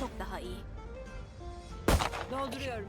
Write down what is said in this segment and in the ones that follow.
Çok daha iyi. Dolduruyorum.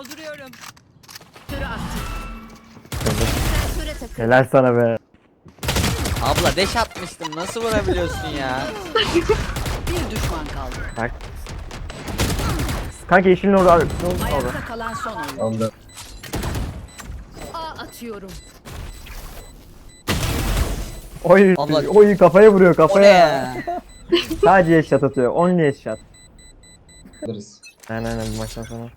Dolduruyorum. Süre attı. Sensöre takıl. Helal sana be. Abla deş atmıştım nasıl vurabiliyorsun ya? Bir düşman kaldı. Bak. Kanka yeşilin orada. Ne oldu orada? Ayakta kalan son oyun. Oldu. A atıyorum. Oy, Allah- oy kafaya vuruyor O ne kafaya. ya? Sadece headshot atıyor. Only headshot. Alırız. Aynen aynen bu maçtan sonra.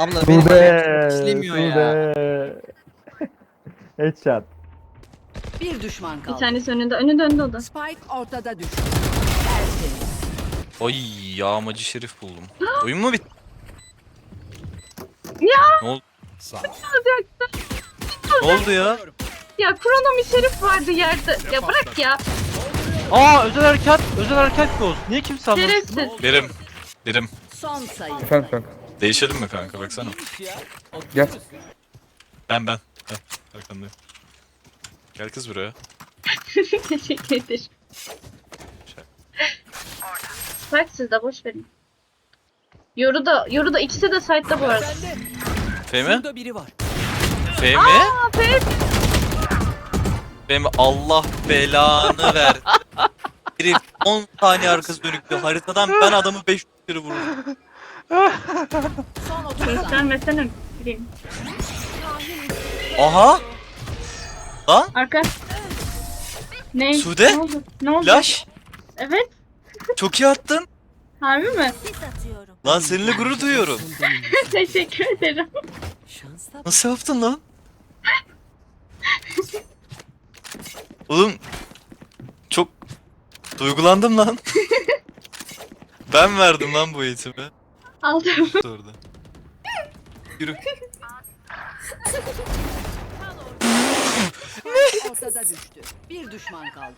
Abla benim Sude. ayağım işlemiyor ya. Sude. headshot. Bir düşman Bir kaldı. tanesi önünde. Önü döndü o da. Spike ortada düştü. Tertemiz. Ay yağmacı şerif buldum. Oyun mu bitti? Ya! Ne oldu? Alacaktım. Ne oldu ya? Ya kronomi şerif vardı yerde. Ya bırak ya. Aa özel harekat, özel harekat boz. Niye kimse anlamaz? Şerefsiz. Birim. Birim. Son sayı. Efendim kanka. Değişelim mi kanka baksana. Gel. Ben ben. Ben. Arkandayım. Gel kız buraya. Teşekkür ederim. Bak siz de boş verin. Yoru da, Yoru da ikisi de site'da bu arada. Fehmi? Burada biri var. Fehmi? Aa, Ferit. Fehmi Allah belanı ver. Herif 10 saniye arkası dönüktü. Haritadan ben adamı 5 kere vurdum. Son 30 saniye. Göstermesene. Bileyim. Aha! Lan Arka. Ne? Sude? Ne oldu? Ne oldu? flash. Evet. Çok iyi attın. Harbi mi? Sis atıyorum. Lan seninle gurur duyuyorum. Teşekkür ederim. Nasıl yaptın lan? Oğlum çok duygulandım lan. ben verdim lan bu eğitimi. Aldım. Orada. Yürü. Ortada düştü. Bir düşman kaldı.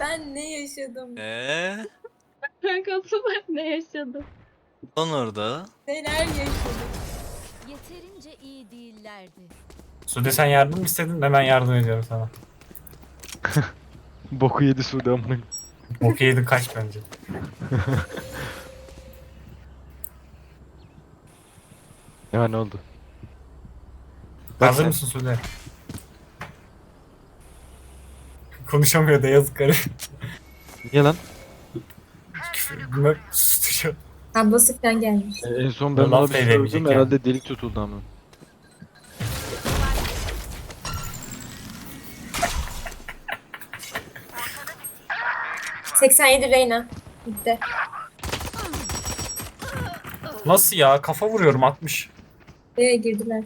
Ben ne yaşadım? Eee? Kankası var ne yaşadım. Lan orada. Neler yaşadım? Yeterince iyi değillerdi. Sude sen yardım istedin? Hemen yardım ediyorum sana. Boku yedi Sude amına. Boku yedin kaç bence. Ya ne oldu? Hazır mısın Sude? Konuşamıyor da yazık karı. Niye lan? Küfür- Bilmem susturuyor. Ablası falan gelmiş. E, en son ben Laf ona bir şey sordum yani. herhalde delik tutuldu ama. Cık, 87 Reyna. Bitti. Nasıl ya? Kafa vuruyorum 60. Buraya girdiler.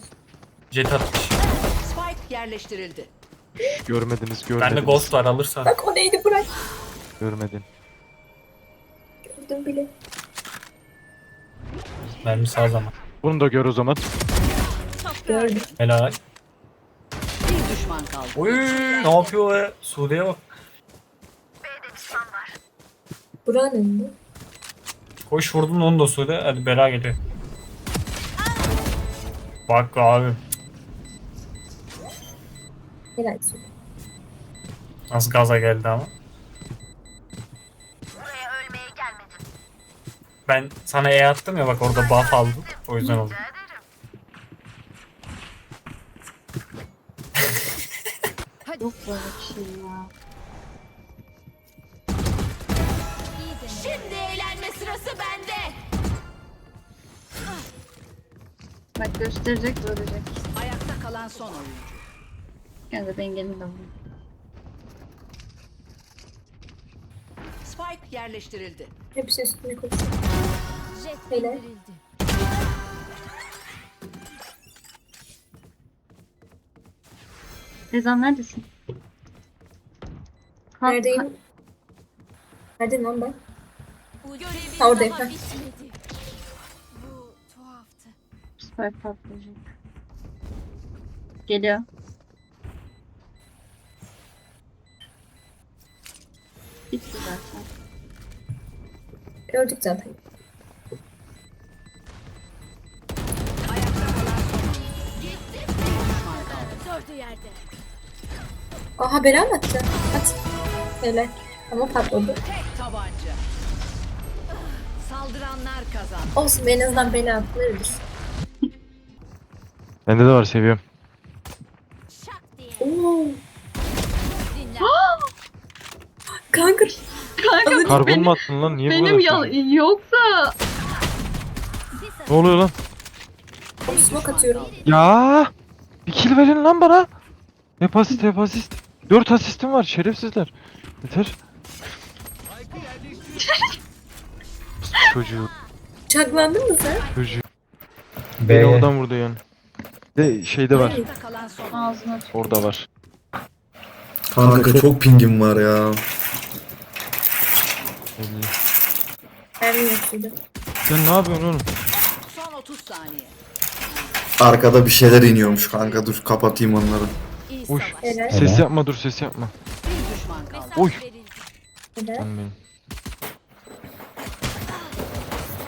Jet atmış. Spike yerleştirildi. Görmediniz görmediniz. Bende ghost var alırsan. Bak o neydi bırak. Görmedin. Gördüm bile. Mermi sağ zaman. Bunu da gör o zaman. Gördüm. Helal. Bir düşman kaldı. Oy ne yapıyor ya? Sude'ye bak. Buranın önünde. Koş vurdun onu da Sude. Hadi bela geliyor. Bak abi. Helal. Nasıl gaza geldi ama. Ben sana E attım ya bak orada buff aldım. O yüzden oldu. Yok böyle bir şey ya. Bak gösterecek vuracak. Ayakta kalan son oyuncu. Kanka dengenin de bu. Spike yerleştirildi. Hepsi üstüne koşuyor. Jet Helal. indirildi. Rezan neredesin? Ha, Neredeyim? Neredeyim lan ben? Görevin Ha, oradayım, ha. bitmedi. Spike patlayacak. Geliyor. Bitti zaten. Gördük zaten. Dördü yerde. Aha bela mı atacağım? At. Helal. Ama patladı. Tek tabanca. Saldıranlar kazandı. Olsun en azından bela atılırız. Bende de var seviyorum. Oo. Kanka. Kanka Karbon benim, mu attın lan? Niye bu benim kadar seviyorsun? yoksa Ne oluyor lan? Oğlum smoke atıyorum. Ya bir kill verin lan bana. Hep asist hep asist. 4 asistim var şerefsizler. Yeter. Çocuğu, Çaklandın mı sen? çocuğu. Beni oradan vurdu yani. De şeyde var. Ağzına tükür. Orada var. Kanka çok pingim var ya. Yokuydu. Sen ne yapıyorsun oğlum? Son 30 saniye. Arkada bir şeyler iniyormuş kanka dur kapatayım onları. iyi savaş. Helal. Ses yapma dur ses yapma. Bir düşman kaldı. Mesaj Oy. benim.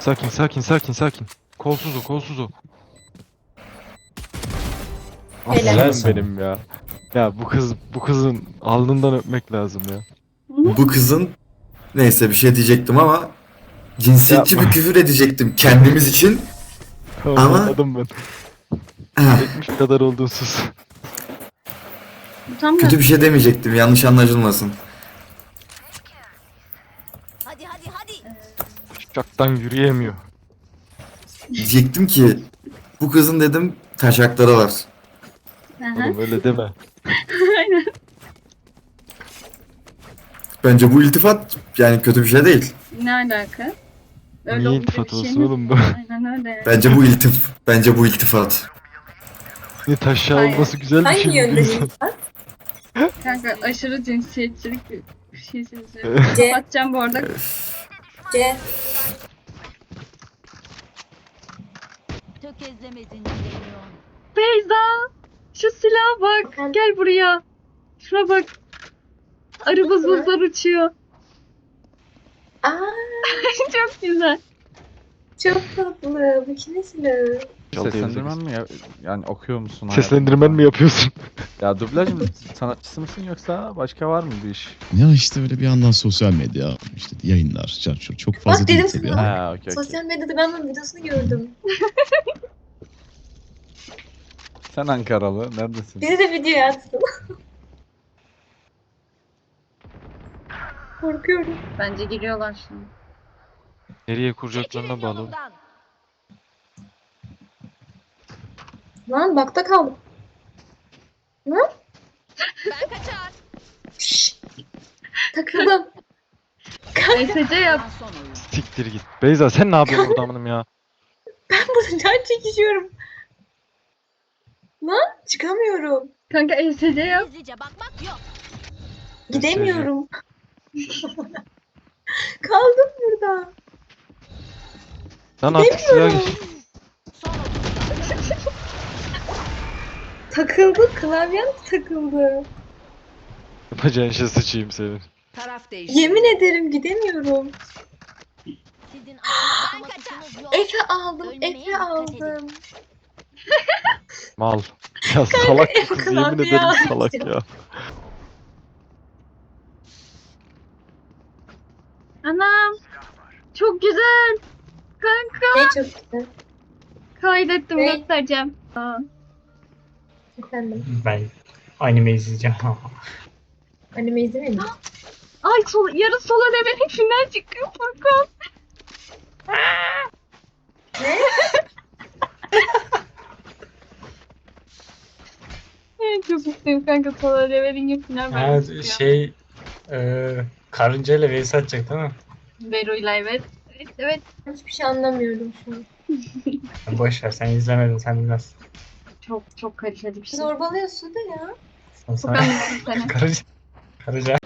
Sakin sakin sakin sakin. Kolsuz o kolsuz o. Helal. Aslanım benim ya. Ya bu kız bu kızın alnından öpmek lazım ya. Bu kızın neyse bir şey diyecektim ama cinsiyetçi Yapma. bir küfür edecektim kendimiz için. Tamam Ama- anladım ben. Etmiş kadar oldun sus. Utanmıyor. Kötü bir şey demeyecektim yanlış anlaşılmasın. Hadi hadi hadi. Şaktan yürüyemiyor. Diyecektim ki bu kızın dedim taşakları var. Oğlum öyle deme. Bence bu iltifat yani kötü bir şey değil. ne alaka? Niye olunca iltifat bir şey olsun mi? oğlum bu? Aynen öyle. Bence bu iltif bence bu iltifat. Ne taşa Hayır. olması güzel bir şey Hangi mi yönde iltifat? Kanka aşırı cinsiyetçilik bir bir şey. C. Kapatacağım bu arada. C. Tökezlemedin. Beyza! Şu silaha bak. Gel buraya. Şuna bak. Arı bızbızlar uçuyor. Aa Çok güzel. çok tatlı. Bu kimin silahı? Seslendirmen mi ya? Yani okuyor musun? Seslendirmen mi yapıyorsun? Ya dublaj mı sanatçısı mısın yoksa başka var mı bir iş? Ya işte böyle bir yandan sosyal medya, işte yayınlar, çarçur çok fazla Bak değil dedim tabii sana. ama. Ha okey okey. Sosyal medyada ben onun videosunu gördüm. Sen Ankaralı. Neredesin? Biri de video attı. Korkuyorum. Bence giriyorlar şimdi. Nereye kuracaklarına bağlı. Lan bakta kaldım. Ben kaçar. Şşş. Takıldım. ESC yap. Siktir git. Beyza sen ne yapıyorsun burada amınım ya? Ben burada can çekişiyorum. Lan çıkamıyorum. Kanka ESC yap. Gizlice bakmak yok. Gidemiyorum. Kaldım burada. Lan artık silah geç. Son 30 saniye. Takıldı. Klavyem takıldı. Yapacağın şey sıçayım senin. Taraf değişti. Yemin ederim gidemiyorum. Sizin kaçar. Efe aldım. Efe dikkat aldım. Mal. Ya salak bu kız yemin ederim almış salak ya. ya. Anam. Çok güzel. Kanka. Ne çok güzel. Kaydettim Ne? göstereceğim. Aa. Efendim. Ben anime izleyeceğim. Anime izlemeyin. Ay sol, yarın sola demenin final çıkıyor Furkan. Ne? Mutluyum kanka. Sonra leveling final Ha, vermek şey e, karıncayla vs atacak değil mi? Vero'yla evet. Evet evet. Hiçbir şey anlamıyorum şu an. Boş ver sen izlemedin sen bilmezsin. Çok çok kaliteli bir şey. Zorbalıyorsun da ya. Sen Çok sana anladım seni. karınca. Karınca.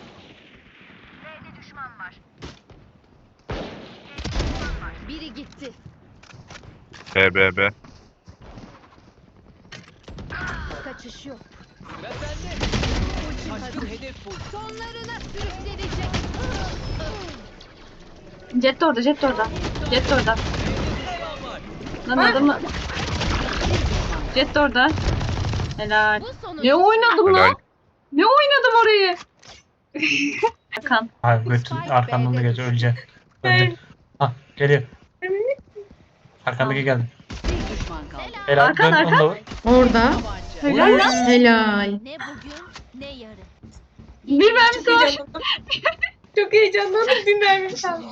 Biri gitti. BBB. Kaçış yok. Ultim hazır. Sonlarına sürüklenecek. Jet de orada, Jet de orada. Jet de orada. Lan adamı... Jet de orada. Helal. Bu. Ne oynadım lan? Ne oynadım orayı? Hakan. Ha götün arkandan da geç öleceksin. Öldün. Ha geliyor. Arkandaki geldi. Helal Arkan, dön onu da vur. Orada. Helal lan. Helal. Ne bugün ne yarın. Bir mermisi var. Çok heyecanlandım mermi kaldı.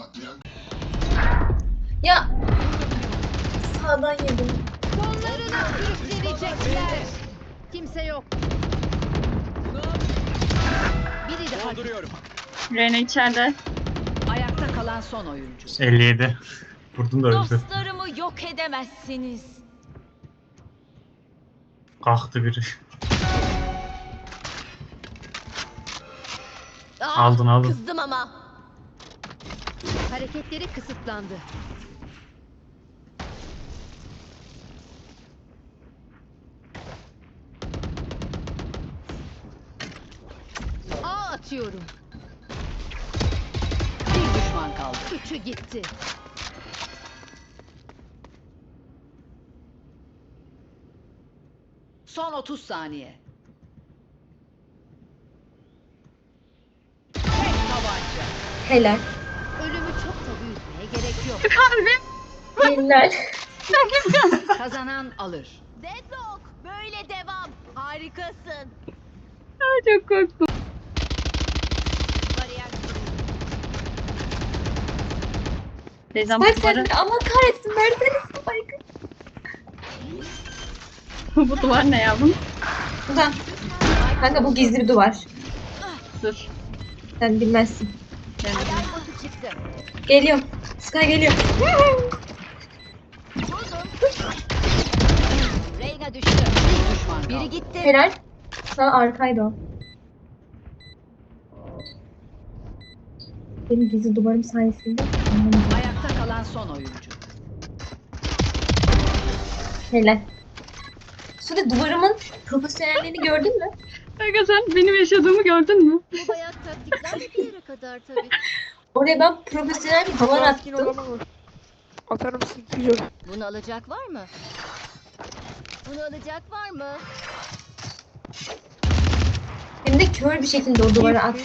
Ya. Sağdan yedim. Sonlarına sürüklenecekler. Kimse yok. Biri daha. Rene içeride. Ayakta kalan son oyuncu. 57. Vurdun da öldü. Dostlarımı yok edemezsiniz. Kalktı biri. Ah, Aldın aldın. Kızdım ama. Hareketleri kısıtlandı. A atıyorum. Bir düşman kaldı. Üçü gitti. Son 30 saniye. Tek tabanca. Helal. Ölümü çok da büyütmeye gerek yok. Helal. Kazanan alır. Deadlock böyle devam. Harikasın. Aa, çok korktum. Bariyer Teyzem Bak Allah kahretsin versene spike'ı. Bu duvar ne yavrum? Buradan. Kanka bu gizli bir duvar. Dur. Sen bilmezsin. Geldim. alarm botu çıktı. Geliyor. Sky geliyor. Reyna düştü. Bir düşman kaldı. Biri gitti. Helal. Sağ arkaydı o. Benim gizli duvarım sayesinde. Ayakta kalan son oyuncu. Helal. Sude duvarımın profesyonelliğini gördün mü? Kanka sen benim yaşadığımı gördün mü? Bu bayat taktikler bir yere kadar tabii. Oraya ben profesyonel bir duvar attım. Bunu alacak var mı? Bunu alacak var mı? Hem de kör bir şekilde o duvara attım.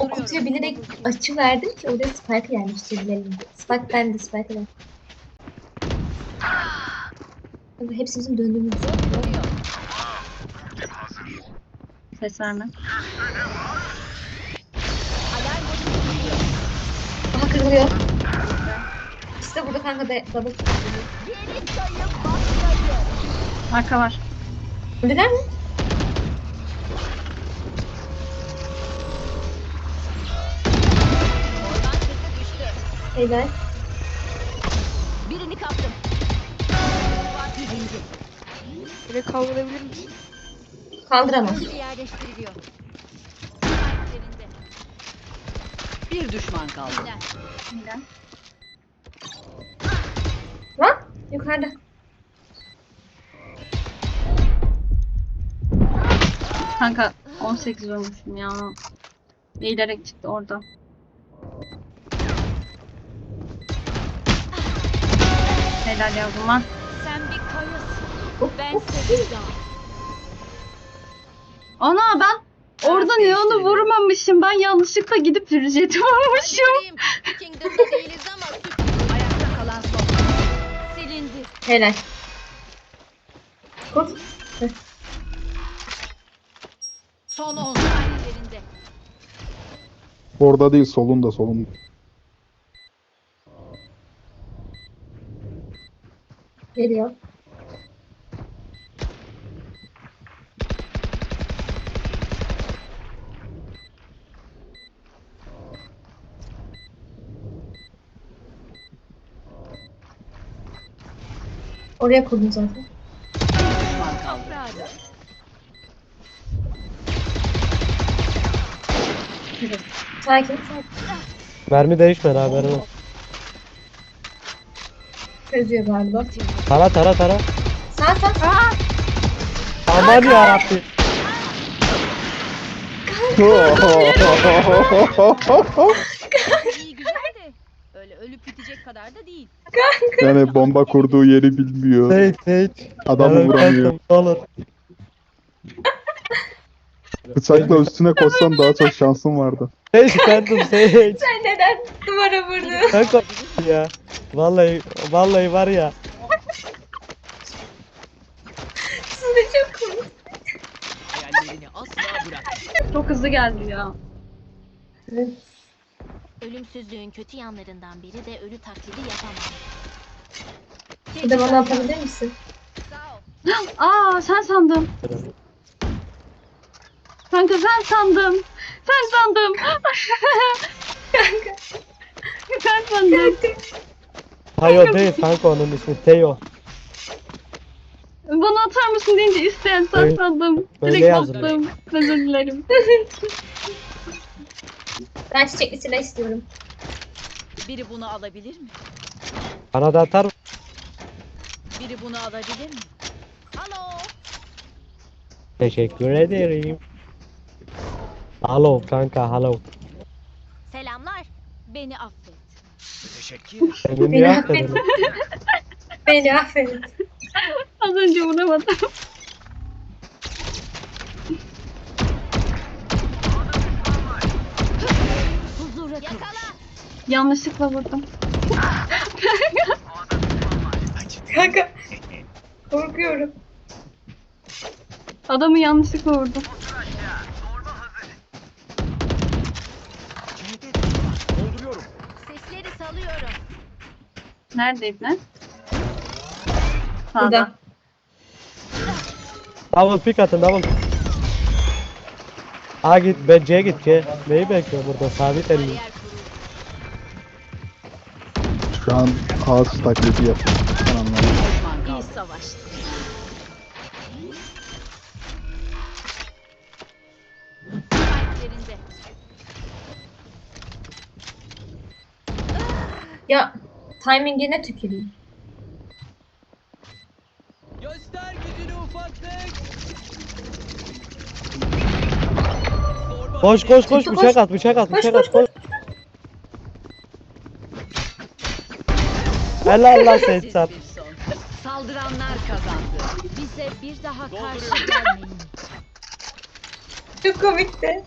O kutuya bilerek açı verdim ki oraya spike yerleştirebilelim. diye. Spike bende, spike. Hepsimizin döndüğümüz Dolduruyor. Ses verme. Aha kırılıyor. De burada kanka de double. Arka var. Öldüler mi? Helal. Birini kaptım. Fatih indi. Kaldıramam. Hızlı yerleştiriliyor. Bir düşman kaldı. Helal. Lan yukarıda. Kanka 18 olmuşum ya. Eğilerek çıktı orada. Helal yavruma. Sen bir bir dağ. Ana ben orada Neon'u vurmamışım. Ben yanlışlıkla gidip Jet'i vurmuşum. Kingdom'da değiliz ama süt Ayakta kalan son. silindi. Helal. Kurt. Son 10 Yerinde. Orada değil solunda solunda. Geliyor. Oraya kurdum zaten. Düşman kaldı. Sakin sakin. Mermi değişmedi haberin. Çözüyor galiba. Tara tara tara. Sağ sağ. Aman yarabbim. İyi güzel de öyle ölüp bitecek kadar da değil. Yani bomba kurduğu yeri bilmiyor. Seyit Seyit. Adamı vuramıyor. Olur. Bıçakla üstüne koşsan daha çok şansın vardı. Seyit kandım Seyit. Sen neden duvara vurdun? Kanka ya. Vallahi vallahi var ya. De çok komik. Çok hızlı geldi ya. Ölümsüzlüğün kötü yanlarından biri de ölü taklidi yapamam. Bir de bana atabilir misin? Aa sen sandım. Kanka sen sandım. Sen sandım. Kanka. sen sandım. Tayo değil kanka onun ismi Teo. Bana atar mısın deyince isteyen sen Öyle- sandım. öyle Direkt yazdım. bastım. Özür dilerim. Ben çiçekli silah istiyorum. Biri bunu alabilir mi? Bana da atar mı? Biri bunu alabilir mi? Alo. Teşekkür ederim. Alo kanka alo. Selamlar. Beni affet. Beni Beni niye affet. affedin? Beni affedin. Az önce vuramadım. Huzura Yakala. Yanlışlıkla vurdum. Kanka. Korkuyorum. Adamı yanlışlıkla vurdum. Lan? Sağda. Burada. Double pick atın double. A git ben C'ye git C. Neyi bekliyor burada sabit elini. Şu an ağaç taklidi yapıyor. Ben anlamadım. İyi savaştı. Ya timingine tüküreyim. Koş koş koş Koş, bıçak koş. at bıçak at Koş, bıçak koş, at koş. Helal lan Sar. bir son. Saldıranlar kazandı. Bize bir daha karşı gelmeyin. Çok komikti.